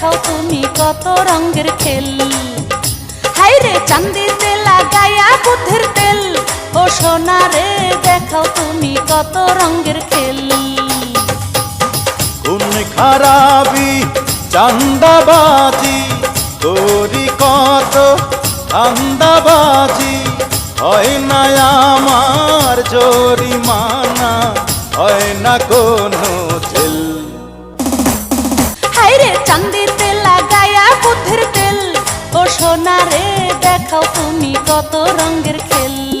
দেখাও তুমি কত রঙের খেল। হাই রে চান্দিতে লাগায়া বুদ্ধির তেল। ও সোনারে দেখাও তুমি কত রঙের খেল। কোন খারাপি, চান্দাবাজি, তোরি কত ধান্দাবাজি। হয় না আমার জরিমানা, হয় না কোনো দেখাও তুমি কত রঙের খেল।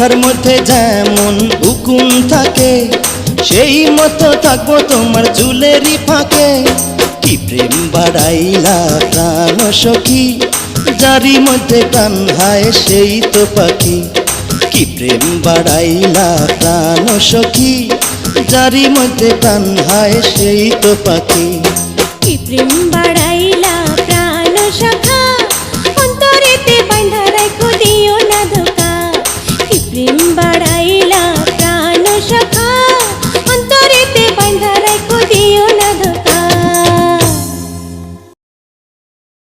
মাথার মধ্যে যেমন উকুন থাকে, সেই মতো থাকব তোমার চুলেরই ফাঁকে। কি প্রেম বাড়াইলা প্রাণ সখী যারি মধ্যে প্রাণ হায় সেই তো পাখি। কি প্রেম বাড়াইলা প্রাণ সখী যারি মধ্যে প্রাণ হায় সেই তো পাখি। কি প্রেম